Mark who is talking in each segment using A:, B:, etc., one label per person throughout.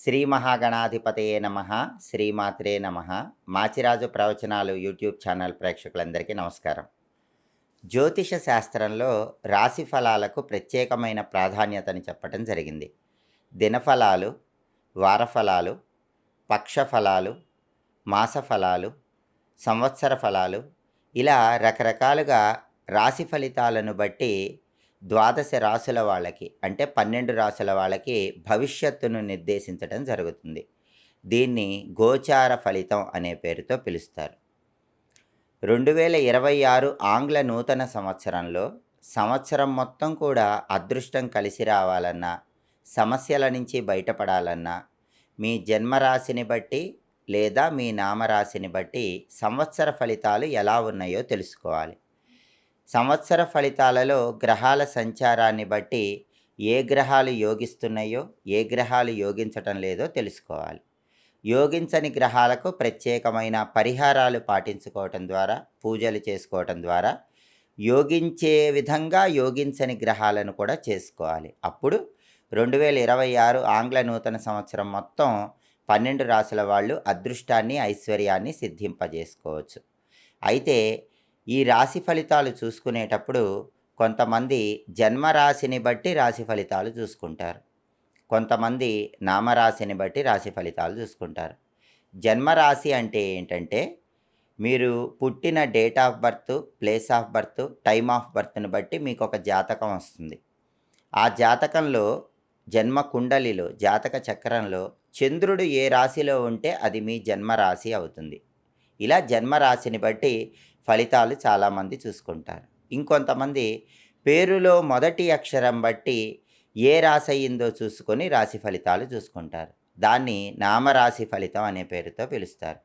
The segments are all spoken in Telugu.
A: శ్రీ మహాగణాధిపతయే నమ శ్రీమాత్రే నమ. మాచిరాజు ప్రవచనాలు యూట్యూబ్ ఛానల్ ప్రేక్షకులందరికీ నమస్కారం. జ్యోతిష శాస్త్రంలో రాశి ఫలాలకు ప్రత్యేకమైన ప్రాధాన్యతని చెప్పడం జరిగింది. దినఫలాలు వారఫలాలు పక్షఫలాలు మాసఫలాలు సంవత్సర ఫలాలు ఇలా రకరకాలుగా రాశి ఫలితాలను బట్టి ద్వాదశ రాసుల వాళ్ళకి అంటే పన్నెండు రాసుల వాళ్ళకి భవిష్యత్తును నిర్దేశించడం జరుగుతుంది. దీన్ని గోచార ఫలితం అనే పేరుతో పిలుస్తారు. రెండు వేల ఇరవై ఆరు ఆంగ్ల నూతన సంవత్సరంలో సంవత్సరం మొత్తం కూడా అదృష్టం కలిసి రావాలన్నా సమస్యల నుంచి బయటపడాలన్నా మీ జన్మరాశిని బట్టి లేదా మీ నామరాశిని బట్టి సంవత్సర ఫలితాలు ఎలా ఉన్నాయో తెలుసుకోవాలి. సంవత్సర ఫలితాలలో గ్రహాల సంచారాన్ని బట్టి ఏ గ్రహాలు యోగిస్తున్నాయో ఏ గ్రహాలు యోగించటం లేదో తెలుసుకోవాలి. యోగించని గ్రహాలకు ప్రత్యేకమైన పరిహారాలు పాటించుకోవటం ద్వారా పూజలు చేసుకోవటం ద్వారా యోగించే విధంగా యోగించని గ్రహాలను కూడా చేసుకోవాలి. అప్పుడు రెండు వేల ఇరవై ఆరు ఆంగ్ల నూతన సంవత్సరం మొత్తం పన్నెండు రాసుల వాళ్ళు అదృష్టాన్ని ఐశ్వర్యాన్ని సిద్ధింపజేసుకోవచ్చు. అయితే ఈ రాశి ఫలితాలు చూసుకునేటప్పుడు కొంతమంది జన్మరాశిని బట్టి రాశి ఫలితాలు చూసుకుంటారు. కొంతమంది నామరాశిని బట్టి రాశి ఫలితాలు చూసుకుంటారు. జన్మరాశి అంటే ఏంటంటే మీరు పుట్టిన date of birth place of birth time of బర్త్ని బట్టి మీకు ఒక జాతకం వస్తుంది. ఆ జాతకంలో జన్మ కుండలిలో జాతక చక్రంలో చంద్రుడు ఏ రాశిలో ఉంటే అది మీ జన్మరాశి అవుతుంది. ఇలా జన్మరాశిని బట్టి ఫలితాలు చాలామంది చూసుకుంటారు. ఇంకొంతమంది పేరులో మొదటి అక్షరం బట్టి ఏ రాశి అయ్యిందో చూసుకొని రాశి ఫలితాలు చూసుకుంటారు. దాన్ని నామరాశి ఫలితం అనే పేరుతో పిలుస్తారు.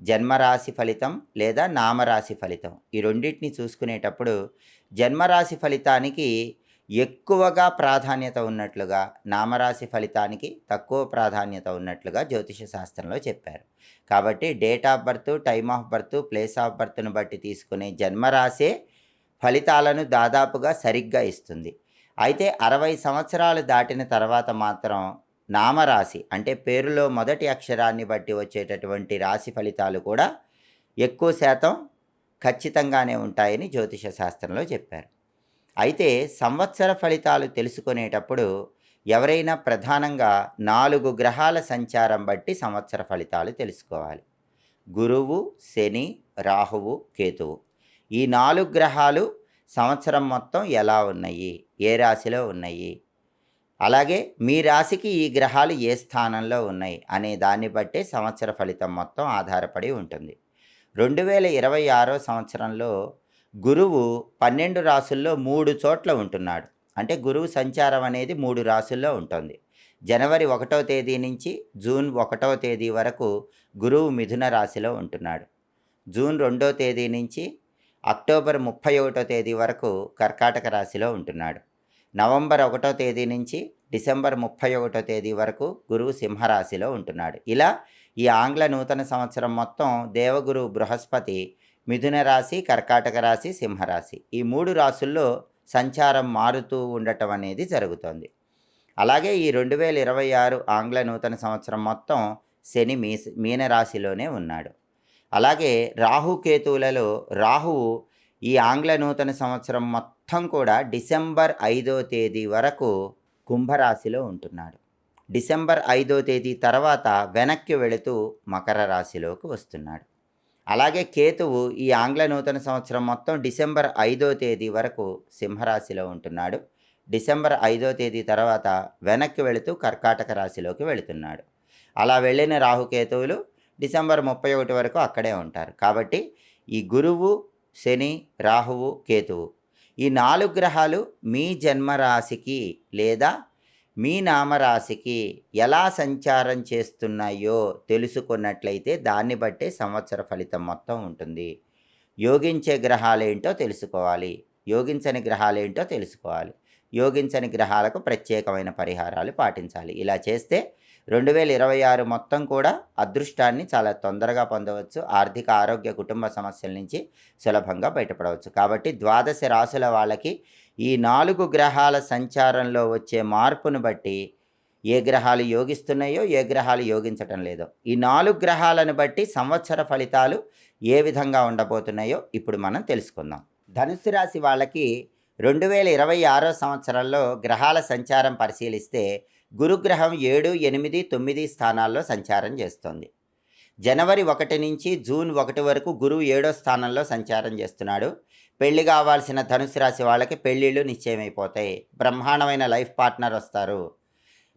A: జన్మరాశి ఫలితం లేదా నామరాశి ఫలితం ఈ రెండింటిని చూసుకునేటప్పుడు జన్మరాశి ఫలితానికి ఎక్కువగా ప్రాధాన్యత ఉన్నట్లుగా నామరాశి ఫలితానికి తక్కువ ప్రాధాన్యత ఉన్నట్లుగా జ్యోతిష శాస్త్రంలో చెప్పారు. కాబట్టి date of birth time of birth place of బర్త్ను బట్టి తీసుకునే జన్మరాశే ఫలితాలను దాదాపుగా సరిగ్గా ఇస్తుంది. అయితే అరవై సంవత్సరాలు దాటిన తర్వాత మాత్రం నామరాశి అంటే పేరులో మొదటి అక్షరాన్ని బట్టి వచ్చేటటువంటి రాశి ఫలితాలు కూడా ఎక్కువ శాతం ఖచ్చితంగానే ఉంటాయని జ్యోతిష శాస్త్రంలో చెప్పారు. అయితే సంవత్సర ఫలితాలు తెలుసుకునేటప్పుడు ఎవరైనా ప్రధానంగా నాలుగు గ్రహాల సంచారం బట్టి సంవత్సర ఫలితాలు తెలుసుకోవాలి. గురువు శని రాహువు కేతువు. ఈ నాలుగు గ్రహాలు సంవత్సరం మొత్తం ఎలా ఉన్నాయి? ఏ రాశిలో ఉన్నాయి? అలాగే మీ రాశికి ఈ గ్రహాలు ఏ స్థానంలో ఉన్నాయి? అనే దాన్ని బట్టే సంవత్సర ఫలితం మొత్తం ఆధారపడి ఉంటుంది. రెండు వేల ఇరవై ఆరో సంవత్సరంలో గురువు పన్నెండు రాసుల్లో మూడు చోట్ల ఉంటున్నాడు. అంటే గురువు సంచారం అనేది మూడు రాసుల్లో ఉంటుంది. జనవరి ఒకటో తేదీ నుంచి జూన్ ఒకటో తేదీ వరకు గురువు మిథున రాశిలో ఉంటున్నాడు. జూన్ రెండో తేదీ నుంచి అక్టోబర్ ముప్పై ఒకటో తేదీ వరకు కర్కాటక రాశిలో ఉంటున్నాడు. నవంబర్ ఒకటో తేదీ నుంచి డిసెంబర్ ముప్పై ఒకటో తేదీ వరకు గురువు సింహరాశిలో ఉంటున్నాడు. ఇలా ఈ ఆంగ్ల నూతన సంవత్సరం మొత్తం దేవగురు బృహస్పతి మిథున రాశి కర్కాటక రాశి సింహరాశి ఈ మూడు రాశుల్లో సంచారం మారుతూ ఉండటం అనేది జరుగుతోంది. అలాగే ఈ రెండు వేల ఇరవై ఆరు ఆంగ్ల నూతన సంవత్సరం మొత్తం శని మీ మీనరాశిలోనే ఉన్నాడు. అలాగే రాహుకేతువులలో రాహువు ఈ ఆంగ్ల నూతన సంవత్సరం మొత్తం కూడా డిసెంబర్ ఐదో తేదీ వరకు కుంభరాశిలో ఉంటున్నాడు. డిసెంబర్ ఐదో తేదీ తర్వాత వెనక్కి వెళుతూ మకర రాశిలోకి వస్తున్నాడు. అలాగే కేతువు ఈ ఆంగ్ల నూతన సంవత్సరం మొత్తం డిసెంబర్ ఐదో తేదీ వరకు సింహరాశిలో ఉంటున్నాడు. డిసెంబర్ ఐదో తేదీ తర్వాత వెనక్కి వెళుతూ కర్కాటక రాశిలోకి వెళుతున్నాడు. అలా వెళ్ళిన రాహుకేతువులు డిసెంబర్ ముప్పై ఒకటి వరకు అక్కడే ఉంటారు. కాబట్టి ఈ గురువు శని రాహువు కేతువు ఈ నాలుగు గ్రహాలు మీ జన్మరాశికి లేదా మీ నామరాశికి ఎలా సంచారం చేస్తున్నాయో తెలుసుకున్నట్లయితే దాన్ని బట్టే సంవత్సర ఫలితం మొత్తం ఉంటుంది. యోగించే గ్రహాలేంటో తెలుసుకోవాలి. యోగించని గ్రహాలేంటో తెలుసుకోవాలి. యోగించని గ్రహాలకు ప్రత్యేకమైన పరిహారాలు పాటించాలి. ఇలా చేస్తే రెండు వేల ఇరవై ఆరు మొత్తం కూడా అదృష్టాన్ని చాలా తొందరగా పొందవచ్చు. ఆర్థిక ఆరోగ్య కుటుంబ సమస్యల నుంచి సులభంగా బయటపడవచ్చు. కాబట్టి ద్వాదశ రాసుల వాళ్ళకి ఈ నాలుగు గ్రహాల సంచారంలో వచ్చే మార్పును బట్టి ఏ గ్రహాలు యోగిస్తున్నాయో ఏ గ్రహాలు యోగించటం లేదో. ఈ నాలుగు గ్రహాలను బట్టి సంవత్సర ఫలితాలు ఏ విధంగా ఉండబోతున్నాయో ఇప్పుడు మనం తెలుసుకుందాం. ధనుసు రాశి వాళ్ళకి రెండు వేల ఇరవై ఆరో సంవత్సరంలో గ్రహాల సంచారం పరిశీలిస్తే గురుగ్రహం ఏడు ఎనిమిది తొమ్మిది స్థానాల్లో సంచారం చేస్తోంది. జనవరి ఒకటి నుంచి జూన్ ఒకటి వరకు గురువు ఏడో స్థానంలో సంచారం చేస్తున్నాడు. పెళ్ళి కావాల్సిన ధనుసు రాశి వాళ్ళకి పెళ్ళిళ్ళు నిశ్చయమైపోతాయి. బ్రహ్మాండమైన లైఫ్ పార్ట్నర్ వస్తారు.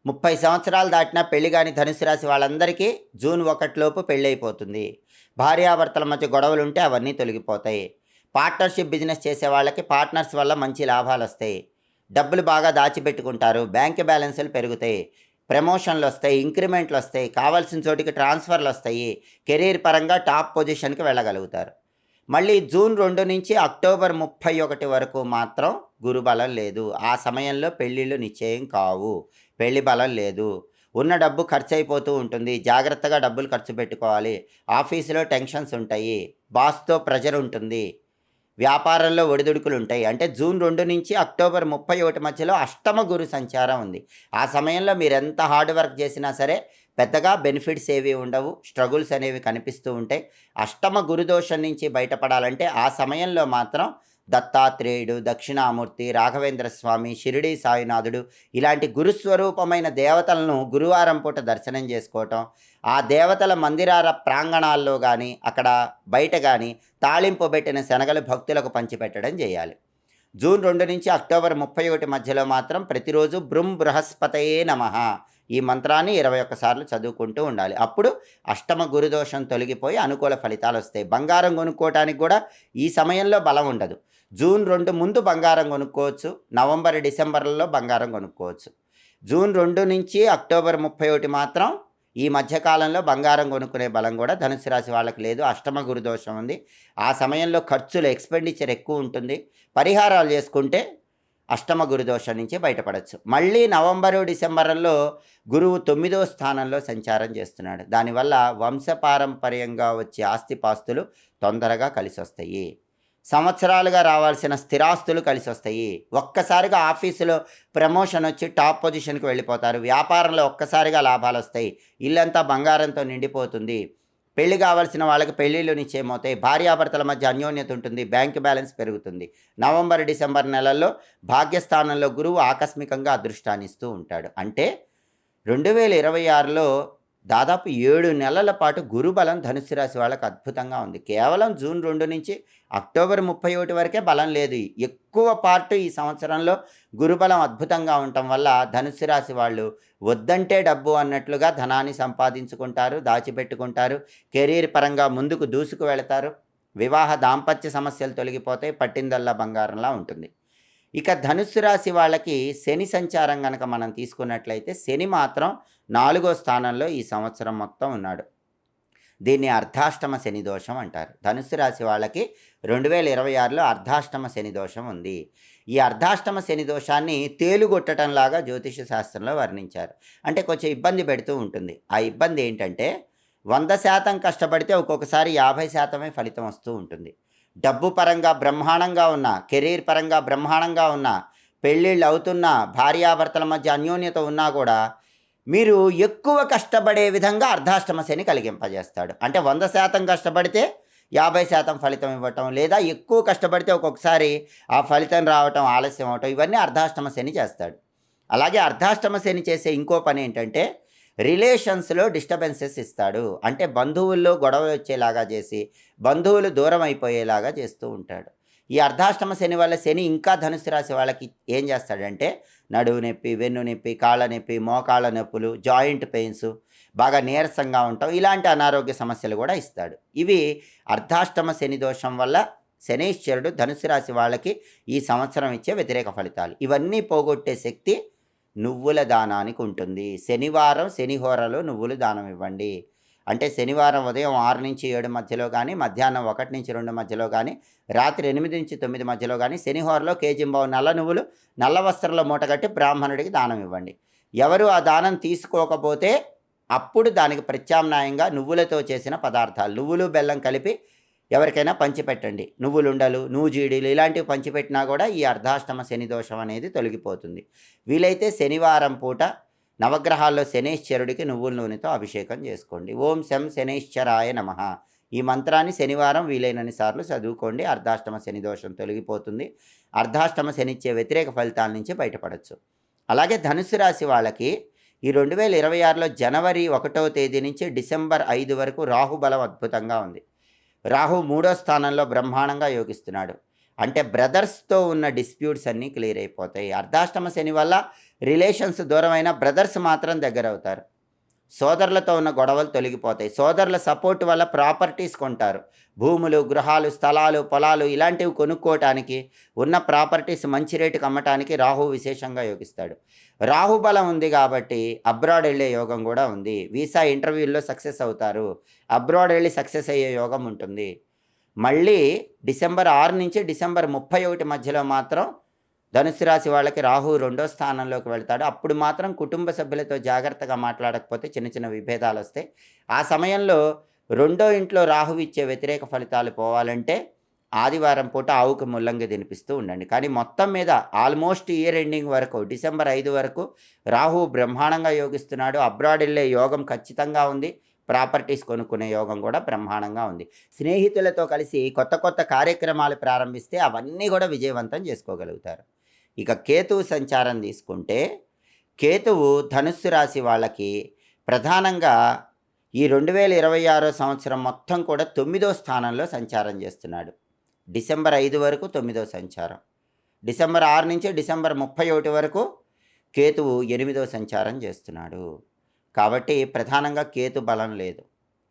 A: ముప్పై సంవత్సరాలు దాటినా పెళ్ళి కాని ధనుసు రాశి వాళ్ళందరికీ జూన్ ఒకటిలోపు పెళ్ళైపోతుంది. భార్యాభర్తల మధ్య గొడవలు ఉంటే అవన్నీ తొలగిపోతాయి. పార్ట్నర్షిప్ బిజినెస్ చేసే వాళ్ళకి పార్ట్నర్స్ వల్ల మంచి లాభాలు వస్తాయి. డబ్బులు బాగా దాచిపెట్టుకుంటారు. బ్యాంక్ బ్యాలెన్సులు పెరుగుతాయి. ప్రమోషన్లు వస్తాయి ఇంక్రిమెంట్లు వస్తాయి. కావాల్సిన చోటికి ట్రాన్స్ఫర్లు వస్తాయి. కెరీర్ పరంగా టాప్ పొజిషన్కి వెళ్ళగలుగుతారు. మళ్ళీ జూన్ రెండు నుంచి అక్టోబర్ ముప్పై ఒకటి వరకు మాత్రం గురుబలం లేదు. ఆ సమయంలో పెళ్ళిళ్ళు నిశ్చయం కావు. పెళ్ళి బలం లేదు. ఉన్న డబ్బు ఖర్చు అయిపోతూ ఉంటుంది. జాగ్రత్తగా డబ్బులు ఖర్చు పెట్టుకోవాలి. ఆఫీసులో టెన్షన్స్ ఉంటాయి. బాస్తో ప్రెజర్ ఉంటుంది. వ్యాపారంలో ఒడిదుడుకులు ఉంటాయి. అంటే జూన్ రెండు నుంచి అక్టోబర్ ముప్పై ఒకటి మధ్యలో అష్టమ గురు సంచారం ఉంది. ఆ సమయంలో మీరు ఎంత హార్డ్ వర్క్ చేసినా సరే పెద్దగా బెనిఫిట్స్ ఏవి ఉండవు స్ట్రగుల్స్ అనేవి కనిపిస్తూ ఉంటాయి. అష్టమ గురుదోషం నుంచి బయటపడాలంటే ఆ సమయంలో మాత్రం దత్తాత్రేయుడు దక్షిణామూర్తి రాఘవేంద్ర స్వామి షిరిడి సాయినాథుడు ఇలాంటి గురుస్వరూపమైన దేవతలను గురువారం పూట దర్శనం చేసుకోవటం ఆ దేవతల మందిరాల ప్రాంగణాల్లో కానీ అక్కడ బయట కానీ తాళింపు పెట్టిన శనగలు భక్తులకు పంచిపెట్టడం చేయాలి. జూన్ రెండు నుంచి అక్టోబర్ ముప్పై ఒకటి మధ్యలో మాత్రం ప్రతిరోజు బృం బృహస్పతయే నమ. ఈ మంత్రాన్ని ఇరవై ఒక్కసార్లు చదువుకుంటూ ఉండాలి. అప్పుడు అష్టమ గురుదోషం తొలగిపోయి అనుకూల ఫలితాలు వస్తాయి. బంగారం కొనుక్కోవటానికి కూడా ఈ సమయంలో బలం ఉండదు. జూన్ రెండు ముందు బంగారం కొనుక్కోవచ్చు. నవంబర్ డిసెంబర్లలో బంగారం కొనుక్కోవచ్చు. జూన్ రెండు నుంచి అక్టోబర్ ముప్పై ఒకటి మాత్రం ఈ మధ్యకాలంలో బంగారం కొనుక్కునే బలం కూడా ధనుసు రాశి వాళ్ళకి లేదు. అష్టమ గురుదోషం ఉంది. ఆ సమయంలో ఖర్చులు ఎక్స్పెండిచర్ ఎక్కువ ఉంటుంది. పరిహారాలు చేసుకుంటే అష్టమ గురుదోషం నుంచి బయటపడవచ్చు మళ్ళీ నవంబరు డిసెంబర్లో గురువు తొమ్మిదో స్థానంలో సంచారం చేస్తున్నాడు. దానివల్ల వంశపారంపర్యంగా వచ్చే ఆస్తిపాస్తులు తొందరగా కలిసి వస్తాయి సంవత్సరాలుగా రావాల్సిన స్థిరాస్తులు కలిసి వస్తాయి ఒక్కసారిగా ఆఫీసులో ప్రమోషన్ వచ్చి టాప్ పొజిషన్కి వెళ్ళిపోతారు. వ్యాపారంలో ఒక్కసారిగా లాభాలు వస్తాయి ఇల్లంతా బంగారంతో నిండిపోతుంది. పెళ్ళి కావాల్సిన వాళ్ళకి పెళ్ళిళ్ళు నిశ్చయమవుతాయి. భార్యాభర్తల మధ్య అన్యోన్యత ఉంటుంది. బ్యాంక్ బ్యాలెన్స్ పెరుగుతుంది. నవంబర్ డిసెంబర్ నెలల్లో భాగ్యస్థానంలో గురువు ఆకస్మికంగా అదృష్టాన్నిస్తూ ఉంటాడు. అంటే రెండు వేల ఇరవై ఆరులో దాదాపు ఏడు నెలల పాటు గురుబలం ధనుసు రాశి వాళ్ళకి అద్భుతంగా ఉంది. కేవలం జూన్ రెండు నుంచి అక్టోబర్ ముప్పై ఒకటి వరకే బలం లేదు. ఎక్కువ పార్ట్ ఈ సంవత్సరంలో గురుబలం అద్భుతంగా ఉండటం వల్ల ధనుసు రాశి వాళ్ళు వద్దంటే డబ్బు అన్నట్లుగా ధనాన్ని సంపాదించుకుంటారు దాచిపెట్టుకుంటారు కెరీర్ పరంగా ముందుకు దూసుకు వెళతారు. వివాహ దాంపత్య సమస్యలు తొలగిపోతాయి పట్టిందల్లా బంగారంలా ఉంటుంది. ఇక ధనుస్సు రాశి వాళ్ళకి శని సంచారం కనుక మనం తీసుకున్నట్లయితే శని మాత్రం నాలుగో స్థానంలో ఈ సంవత్సరం మొత్తం ఉన్నాడు. దీన్ని అర్ధాష్టమ శని దోషం అంటారు. ధనుసు రాశి వాళ్ళకి రెండు వేల ఇరవై ఆరులో అర్ధాష్టమ శని దోషం ఉంది. ఈ అర్ధాష్టమ శని దోషాన్ని తేలుగొట్టడంలాగా జ్యోతిష శాస్త్రంలో వర్ణించారు. అంటే కొంచెం ఇబ్బంది పెడుతూ ఉంటుంది. ఆ ఇబ్బంది ఏంటంటే వంద శాతం కష్టపడితే ఒక్కొక్కసారి యాభై శాతమే ఫలితం వస్తూ ఉంటుంది. డబ్బు పరంగా బ్రహ్మాండంగా ఉన్న కెరీర్ పరంగా బ్రహ్మాండంగా ఉన్న పెళ్ళిళ్ళు అవుతున్నా భార్యాభర్తల మధ్య అన్యోన్యత ఉన్నా కూడా మీరు ఎక్కువ కష్టపడే విధంగా అర్ధాష్టమ శని కలిగింపజేస్తాడు. అంటే వంద శాతం కష్టపడితే యాభై శాతం ఫలితం ఇవ్వటం లేదా ఎక్కువ కష్టపడితే ఒక్కొక్కసారి ఆ ఫలితం రావటం ఆలస్యం అవటం ఇవన్నీ అర్ధాష్టమ శని చేస్తాడు. అలాగే అర్ధాష్టమ శని చేసే ఇంకో పని ఏంటంటే రిలేషన్స్లో డిస్టర్బెన్సెస్ ఇస్తాడు. అంటే బంధువుల్లో గొడవ వచ్చేలాగా చేసి బంధువులు దూరం అయిపోయేలాగా చేస్తూ ఉంటాడు. ఈ అర్ధాష్టమ శని వల్ల శని ఇంకా ధనుసు రాశి వాళ్ళకి ఏం చేస్తాడంటే నడువు నొప్పి వెన్ను నొప్పి కాళ్ళ నొప్పి మోకాళ్ళ నొప్పులు జాయింట్ పెయిన్స్ బాగా నీరసంగా ఉంటాం ఇలాంటి అనారోగ్య సమస్యలు కూడా ఇస్తాడు. ఇవి అర్ధాష్టమ శని దోషం వల్ల శనీశ్వరుడు ధనుసు రాశి వాళ్ళకి ఈ సంవత్సరం ఇచ్చే వ్యతిరేక ఫలితాలు. ఇవన్నీ పోగొట్టే శక్తి నువ్వుల దానానికి ఉంటుంది. శనివారం శనిహోరలో నువ్వులు దానం ఇవ్వండి. అంటే శనివారం ఉదయం ఆరు నుంచి ఏడు మధ్యలో కానీ మధ్యాహ్నం ఒకటి నుంచి రెండు మధ్యలో కానీ రాత్రి ఎనిమిది నుంచి తొమ్మిది మధ్యలో కానీ శనిహోరలో కేజింబావు నల్ల నువ్వులు నల్ల వస్త్రంలో మూటగట్టి బ్రాహ్మణుడికి దానం ఇవ్వండి. ఎవరు ఆ దానం తీసుకోకపోతే అప్పుడు దానికి ప్రత్యామ్నాయంగా నువ్వులతో చేసిన పదార్థాలు నువ్వులు బెల్లం కలిపి ఎవరికైనా పంచిపెట్టండి. నువ్వులుండలు నూజీడీలు ఇలాంటివి పంచిపెట్టినా కూడా ఈ అర్ధాష్టమ శని దోషం అనేది తొలగిపోతుంది. వీలైతే శనివారం పూట నవగ్రహాల్లో శనేశ్వరుడికి నువ్వుల నూనెతో అభిషేకం చేసుకోండి. ఓం శం శనేశ్వరాయ నమ. ఈ మంత్రాన్ని శనివారం వీలైనన్ని సార్లు చదువుకోండి. అర్ధాష్టమ శని దోషం తొలగిపోతుంది. అర్ధాష్టమ శనిచ్చే వ్యతిరేక ఫలితాల నుంచి బయటపడవచ్చు అలాగే ధనుసు రాశి వాళ్ళకి ఈ రెండు వేల ఇరవై ఆరులో జనవరి ఒకటో తేదీ నుంచి డిసెంబర్ ఐదు వరకు రాహుబలం అద్భుతంగా ఉంది. రాహు మూడో స్థానంలో బ్రహ్మాండంగా యోగిస్తున్నాడు. అంటే బ్రదర్స్తో ఉన్న డిస్ప్యూట్స్ అన్నీ క్లియర్ అయిపోతాయి. అర్ధాష్టమ శని వల్ల రిలేషన్స్ దూరమైన బ్రదర్స్ మాత్రం దగ్గర అవుతారు సోదరులతో ఉన్న గొడవలు తొలగిపోతాయి. సోదరుల సపోర్ట్ వల్ల ప్రాపర్టీస్ కొంటారు. భూములు గృహాలు స్థలాలు పొలాలు ఇలాంటివి కొనుక్కోవటానికి ఉన్న ప్రాపర్టీస్ మంచి రేటుకి అమ్మటానికి రాహు విశేషంగా యోగిస్తాడు. రాహు బలం ఉంది కాబట్టి అబ్రాడ్ వెళ్ళే యోగం కూడా ఉంది. వీసా ఇంటర్వ్యూల్లో సక్సెస్ అవుతారు. అబ్రాడ్ వెళ్ళి సక్సెస్ అయ్యే యోగం ఉంటుంది. మళ్ళీ డిసెంబర్ ఆరు నుంచి డిసెంబర్ ముప్పై ఒకటి మధ్యలో మాత్రం ధనుసు రాశి వాళ్ళకి రాహు రెండో స్థానంలోకి వెళ్తాడు. అప్పుడు మాత్రం కుటుంబ సభ్యులతో జాగ్రత్తగా మాట్లాడకపోతే చిన్న చిన్న విభేదాలు వస్తాయి. ఆ సమయంలో రెండో ఇంట్లో రాహు ఇచ్చే వ్యతిరేక ఫలితాలు పోవాలంటే ఆదివారం పూట ఆవుకు ముల్లంగి తినిపిస్తూ ఉండండి. కానీ మొత్తం మీద ఆల్మోస్ట్ ఇయర్ ఎండింగ్ వరకు డిసెంబర్ ఐదు వరకు రాహు బ్రహ్మాండంగా యోగిస్తున్నాడు. అబ్రాడ్ వెళ్ళే యోగం ఖచ్చితంగా ఉంది. ప్రాపర్టీస్ కొనుక్కునే యోగం కూడా బ్రహ్మాండంగా ఉంది. స్నేహితులతో కలిసి కొత్త కొత్త కార్యక్రమాలు ప్రారంభిస్తే అవన్నీ కూడా విజయవంతం చేసుకోగలుగుతారు. ఇక కేతువు సంచారం తీసుకుంటే కేతువు ధనుస్సు రాశి వాళ్ళకి ప్రధానంగా ఈ రెండు వేల ఇరవై ఆరో సంవత్సరం మొత్తం కూడా తొమ్మిదో స్థానంలో సంచారం చేస్తున్నాడు. డిసెంబర్ ఐదు వరకు తొమ్మిదో సంచారం. డిసెంబర్ ఆరు నుంచి డిసెంబర్ ముప్పై ఒకటి వరకు కేతువు ఎనిమిదో సంచారం చేస్తున్నాడు. కాబట్టి ప్రధానంగా కేతు బలం లేదు.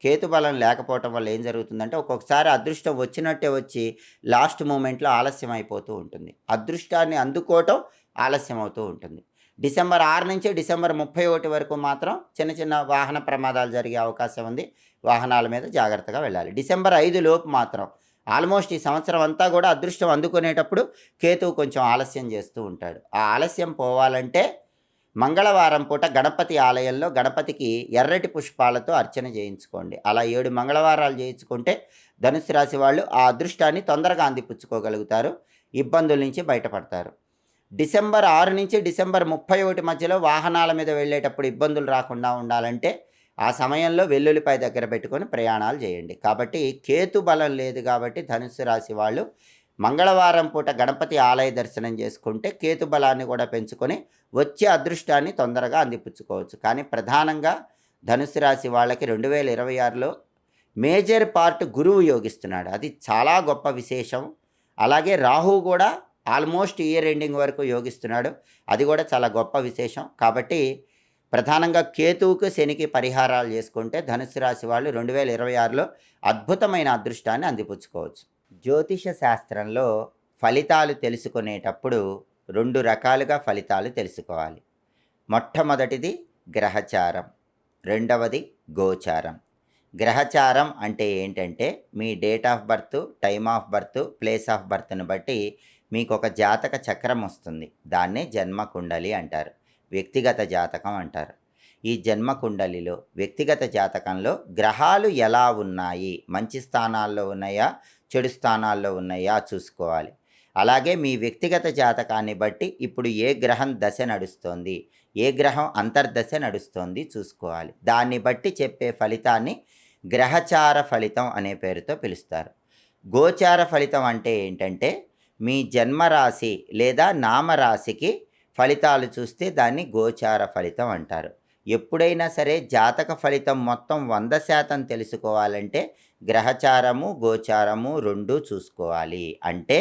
A: కేతు బలం లేకపోవటం వల్ల ఏం జరుగుతుందంటే ఒక్కొక్కసారి అదృష్టం వచ్చినట్టే వచ్చి లాస్ట్ మూమెంట్లో ఆలస్యం అయిపోతూ ఉంటుంది. అదృష్టాన్ని అందుకోవటం ఆలస్యం అవుతూ ఉంటుంది. డిసెంబర్ ఆరు నుంచి డిసెంబర్ ముప్పై ఒకటి వరకు మాత్రం చిన్న చిన్న వాహన ప్రమాదాలు జరిగే అవకాశం ఉంది. వాహనాల మీద జాగ్రత్తగా వెళ్ళాలి. డిసెంబర్ ఐదు లోపు మాత్రం ఆల్మోస్ట్ ఈ సంవత్సరం అంతా కూడా అదృష్టం అందుకునేటప్పుడు కేతువు కొంచెం ఆలస్యం చేస్తూ ఉంటాడు. ఆ ఆలస్యం పోవాలంటే మంగళవారం పూట గణపతి ఆలయంలో గణపతికి ఎర్రటి పుష్పాలతో అర్చన చేయించుకోండి. అలా ఏడు మంగళవారాలు చేయించుకుంటే ధనుసు రాశి వాళ్ళు ఆ అదృష్టాన్ని తొందరగా అందిపుచ్చుకోగలుగుతారు. ఇబ్బందుల నుంచి బయటపడతారు. డిసెంబర్ ఆరు నుంచి డిసెంబర్ ముప్పై ఒకటి మధ్యలో వాహనాల మీద వెళ్ళేటప్పుడు ఇబ్బందులు రాకుండా ఉండాలంటే ఆ సమయంలో వెల్లుల్లిపై దగ్గర పెట్టుకొని ప్రయాణాలు చేయండి. కాబట్టి కేతు బలం లేదు కాబట్టి ధనుసు రాశి వాళ్ళు మంగళవారం పూట గణపతి ఆలయ దర్శనం చేసుకుంటే కేతు బలాన్ని కూడా పెంచుకొని వచ్చే అదృష్టాన్ని తొందరగా అందిపుచ్చుకోవచ్చు. కానీ ప్రధానంగా ధనుసు రాశి వాళ్ళకి రెండు వేల ఇరవై ఆరులో మేజర్ పార్ట్ గురువు యోగిస్తున్నాడు. అది చాలా గొప్ప విశేషం. అలాగే రాహు కూడా ఆల్మోస్ట్ ఇయర్ ఎండింగ్ వరకు యోగిస్తున్నాడు. అది కూడా చాలా గొప్ప విశేషం. కాబట్టి ప్రధానంగా కేతువుకు శనికి పరిహారాలు చేసుకుంటే ధనుసు రాశి వాళ్ళు రెండు వేల ఇరవై ఆరులో అద్భుతమైన అదృష్టాన్ని అందిపుచ్చుకోవచ్చు. జ్యోతిష శాస్త్రంలో ఫలితాలు తెలుసుకునేటప్పుడు రెండు రకాలుగా ఫలితాలు తెలుసుకోవాలి. మొట్టమొదటిది గ్రహచారం రెండవది గోచారం. గ్రహచారం అంటే ఏంటంటే మీ date of birth time of birth place of బర్త్ను బట్టి మీకు ఒక జాతక చక్రం వస్తుంది. దాన్నే జన్మ కుండలి అంటారు. వ్యక్తిగత జాతకం అంటారు. ఈ జన్మ కుండలిలో వ్యక్తిగత జాతకంలో గ్రహాలు ఎలా ఉన్నాయి? మంచి స్థానాల్లో ఉన్నాయా? చెడు స్థానాల్లో ఉన్నాయా చూసుకోవాలి. అలాగే మీ వ్యక్తిగత జాతకాన్ని బట్టి ఇప్పుడు ఏ గ్రహం దశ నడుస్తోంది ఏ గ్రహం అంతర్దశ నడుస్తోంది చూసుకోవాలి. దాన్ని బట్టి చెప్పే ఫలితాన్ని గ్రహచార ఫలితం అనే పేరుతో పిలుస్తారు. గోచార ఫలితం అంటే ఏంటంటే మీ జన్మరాశి లేదా నామరాశికి ఫలితాలు చూస్తే దాన్ని గోచార ఫలితం అంటారు. ఎప్పుడైనా సరే జాతక ఫలితం మొత్తం వంద శాతం తెలుసుకోవాలంటే గ్రహచారము గోచారము రెండు చూసుకోవాలి. అంటే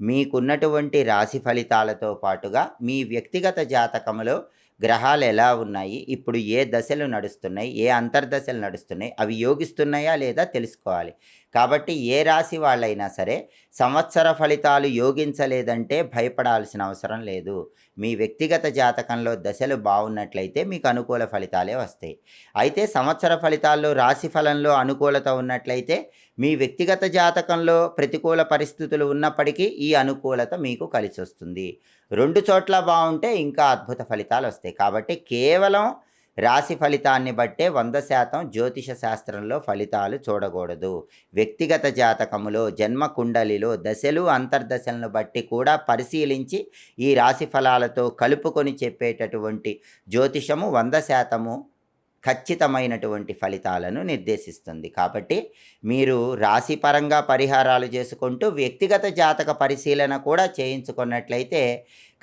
A: మీకున్నటువంటి రాశి ఫలితాలతో పాటుగా మీ వ్యక్తిగత జాతకములో గ్రహాలు ఎలా ఉన్నాయి ఇప్పుడు ఏ దశలు నడుస్తున్నాయి ఏ అంతర్దశలు నడుస్తున్నాయి అవి యోగిస్తున్నాయా లేదా తెలుసుకోవాలి. కాబట్టి ఏ రాశి వాళ్ళైనా సరే సంవత్సర ఫలితాలు యోగించలేదంటే భయపడాల్సిన అవసరం లేదు. మీ వ్యక్తిగత జాతకంలో దశలు బాగున్నట్లయితే మీకు అనుకూల ఫలితాలే వస్తాయి. అయితే సంవత్సర ఫలితాల్లో రాశి ఫలంలో అనుకూలత ఉన్నట్లయితే మీ వ్యక్తిగత జాతకంలో ప్రతికూల పరిస్థితులు ఉన్నప్పటికీ ఈ అనుకూలత మీకు కలిసి వస్తుంది రెండు చోట్ల బాగుంటే ఇంకా అద్భుత ఫలితాలు వస్తాయి. కాబట్టి కేవలం రాశి ఫలితాన్ని బట్టే వంద శాతం జ్యోతిష శాస్త్రంలో ఫలితాలు చూడకూడదు. వ్యక్తిగత జాతకములో జన్మ కుండలిలో దశలు అంతర్దశలను బట్టి కూడా పరిశీలించి ఈ రాశి ఫలాలతో కలుపుకొని చెప్పేటటువంటి జ్యోతిషము వంద శాతము ఖచ్చితమైనటువంటి ఫలితాలను నిర్దేశిస్తుంది. కాబట్టి మీరు రాశిపరంగా పరిహారాలు చేసుకుంటూ వ్యక్తిగత జాతక పరిశీలన కూడా చేయించుకున్నట్లయితే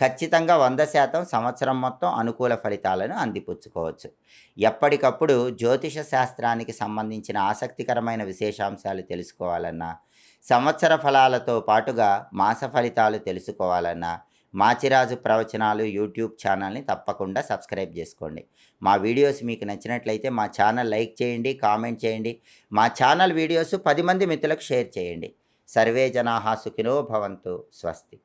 A: ఖచ్చితంగా వంద శాతం సంవత్సరం మొత్తం అనుకూల ఫలితాలను అందిపుచ్చుకోవచ్చు. ఎప్పటికప్పుడు జ్యోతిష శాస్త్రానికి సంబంధించిన ఆసక్తికరమైన విశేషాంశాలు తెలుసుకోవాలన్నా సంవత్సర ఫలాలతో పాటుగా మాస ఫలితాలు తెలుసుకోవాలన్నా మాచిరాజు ప్రవచనాలు యూట్యూబ్ ఛానల్ని తప్పకుండా సబ్స్క్రైబ్ చేసుకోండి. మా వీడియోస్ మీకు నచ్చినట్లయితే మా ఛానల్ లైక్ చేయండి కామెంట్ చేయండి. మా ఛానల్ వీడియోస్ పది మంది మిత్రులకు షేర్ చేయండి. సర్వే జనాహా సుఖినో భవంతు. స్వస్తి.